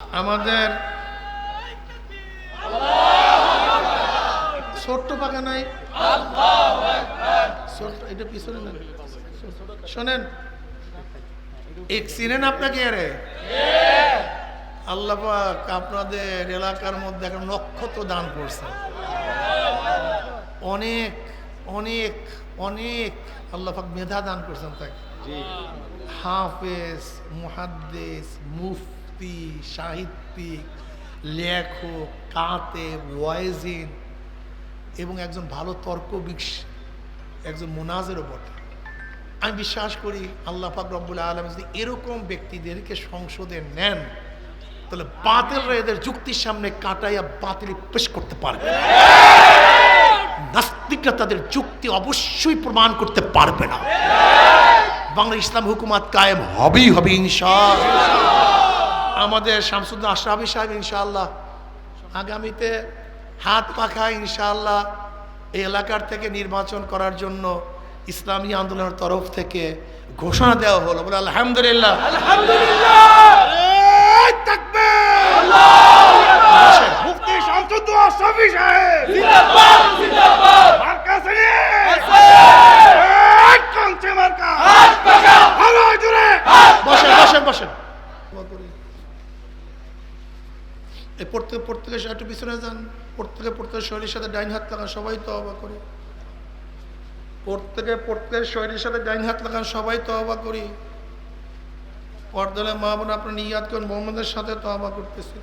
আমাদের ছোট্ট পাকা নাই এটা পিছনে শোনেন, এক চিনেন আপনাকে আরে? আল্লাহ পাক আপনাদের এলাকার মধ্যে একটা নক্ষত্র দান করছে। অনেক অনেক অনেক আল্লাহ পাক মেধা দান করছেন তাকে। হাফেজ, মুহাদ্দেস, মুফতি। সাহিত্যিক, লেখক কাতেব ওয়াইজিন এবং একজন ভালো তর্ক একজন মোনাজেরও বটে। আমি বিশ্বাস করি আল্লাহ পাক রব্বুল আলম যদি এরকম ব্যক্তিদেরকে সংসদে নেন, তাহলে বাতিলরা এদের যুক্তির সামনে কাটাইয়া বাতিল পেশ করতে পারবে। নাস্তিকরা তাদের যুক্তি অবশ্যই প্রমাণ করতে পারবে না। বাংলা ইসলাম হুকুমাত কায়েম হবেই হবে ইনশাআল্লাহ। আমাদের শামসুদ্দিন আশরাফি সাহেব ইনশাআল্লাহ। আগামীতে হাত পাখা ইনশাআল্লাহ এই এলাকার থেকে নির্বাচন করার জন্য ইসলামী আন্দোলনের তরফ থেকে ঘোষণা দেওয়া হলো। বলে আলহামদুলিল্লাহ। বসেন। মুফতি শামসুদ্দোয়া শফি সাহেব মার্কা শ্রেণি এই কাঞ্চে মার্কা ভালো জুড়ে বসেন বসেন বসেন এই প্রত্যেকে প্রত্যেকে একটু পিছনে যান। প্রত্যেকে পড়তে শরীরের সাথে ডাইন হাত লাগান, সবাই তো অবাক করি। পড়তে প্রত্যেকের শরীরের সাথে ডাইন হাত লাগান, সবাই তো অবাক করি। পর্দলে মা বোন আপনার নিয়াদ করেন, মোহাম্মদের সাথে তো অবাক করতেছি।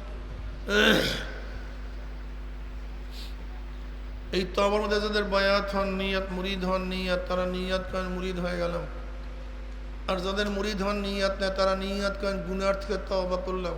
এই তবর মধ্যে যাদের বয়াত হন, নিয়াত মুরিদ হন, নিয়াত, তারা নিয়াত করেন, মুরিদ হয়ে গেলাম। আর যাদের মুরিদ হন, নিয়াত নেয় তারা নিয়াত করেন, গুনার থেকে তবা করলাম।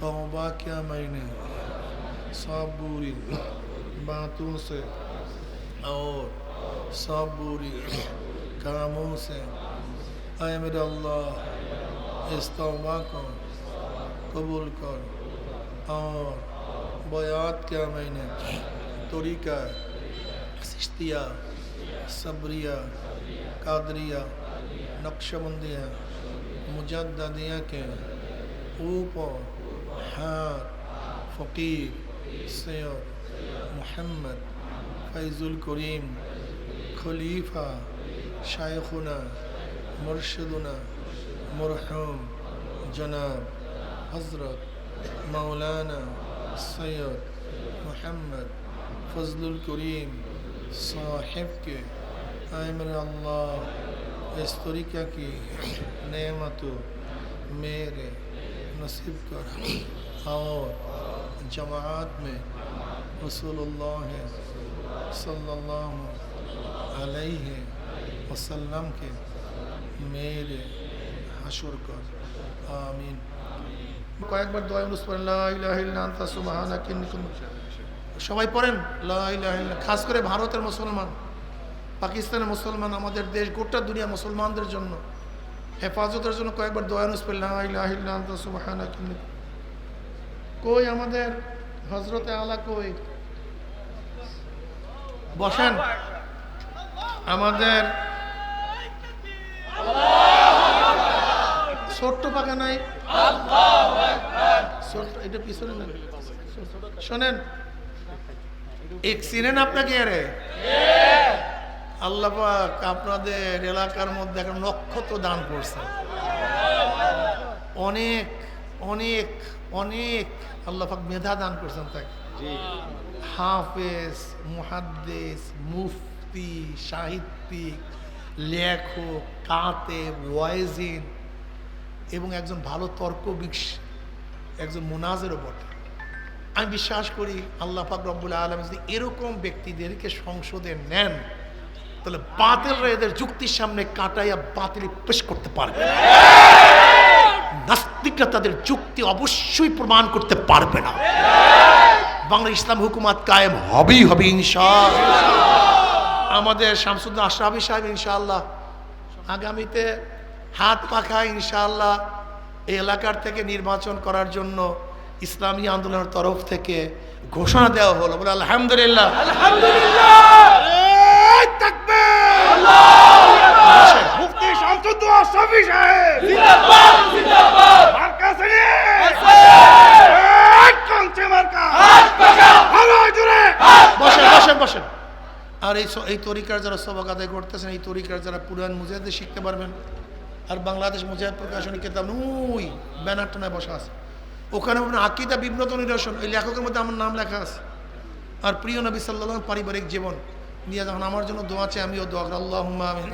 तौबा किया मैंने सब बुरी बातों से और सब बुरी कामों से। अय मेरे अल्लाह, इस तौबा को कबूल कर और बयात किया मैंने। तरीका सिश्तिया, सबरिया, कादरिया, नक्शबंदिया मुजद्दिया के ऊपर حاد فقیر سید محمد، فیض الکریم، خلیفہ شائخنا مرشدنا، مرحوم، جناب، حضرت، مولانا، سید، محمد، فضل الکریم، صاحب کے عمر اللہ استوریکا کی نعمتوں، میرے नसीब कर और जमात में रसूलुल्लाह सल्लल्लाहु अलैहि वसल्लम के मेरे হাসর কর আমিন কয়েকবার দোয়া ইউনুস পড়েন লা ইলাহা ইল্লা আনতা সুবহানাকা ইন্নী কুনতু সবাই পড়েন লা ইলাহা ইল্লা খাস করে ভারতের মুসলমান পাকিস্তানের মুসলমান আমাদের দেশ গোটা দুনিয়া মুসলমানদের জন্য হেফাজতের জন্য কয়েকবার দয়ানুস কিনে কই আমাদের? হজরতে আলা কই? বসেন। আমাদের ছোট্ট পাকা নাই? এটা পিছনে না শোনেন। এক চিনেন আপনাকে আরে আল্লাহ পাক আপনাদের এলাকার মধ্যে একটা নক্ষত্র দান করছে। অনেক অনেক অনেক আল্লাহ পাক মেধা দান করছেন তাকে। হাফেজ মুহাদ্দেস মুফতি সাহিত্যিক লেখক কাতেব ওয়াইজিন এবং একজন ভালো তর্ক একজন মোনাজেরও বটে। আমি বিশ্বাস করি আল্লাহ পাক রব্বুল আলম যদি এরকম ব্যক্তিদেরকে সংসদে নেন তাহলে বাতিলরা এদের যুক্তির সামনে কাটাইয়া বাতিল পেশ করতে পারবে। নাস্তিকরা তাদের যুক্তি অবশ্যই প্রমাণ করতে পারবে না। বাংলা ইসলাম হুকুমাত কায়েম হবেই হবে, ইনশাআল্লাহ। আমাদের শামসুদ্দিন আশরাফি সাহেব, ইনশাআল্লাহ, আগামীতে হাত পাখা ইনশাআল্লাহ, এই এলাকার থেকে নির্বাচন করার জন্য ইসলামী আন্দোলনের তরফ থেকে ঘোষণা দেওয়া হলো। বলে আলহামদুলিল্লাহ। এই হাওয়া জুড়ে বসেন বসেন বসেন। আর এই এই তরিকার যারা সবক আদায় করতেছেন, এই তরিকার যারা পুরান মুজাহিদে শিখতে পারবেন, আর বাংলাদেশ মুজাহিদ প্রকাশনী কেতাব ওই ব্যানার বসা আছে। ওখানে আপনার আকিদা বিব্রত নিরসন ওই লেখকের মধ্যে আমার নাম লেখা আছে। আর প্রিয় নবী সাল্লাহ পারিবারিক জীবন নিয়ে যখন আমার জন্য দোয়া আছে আমিও দোয়া আমিন।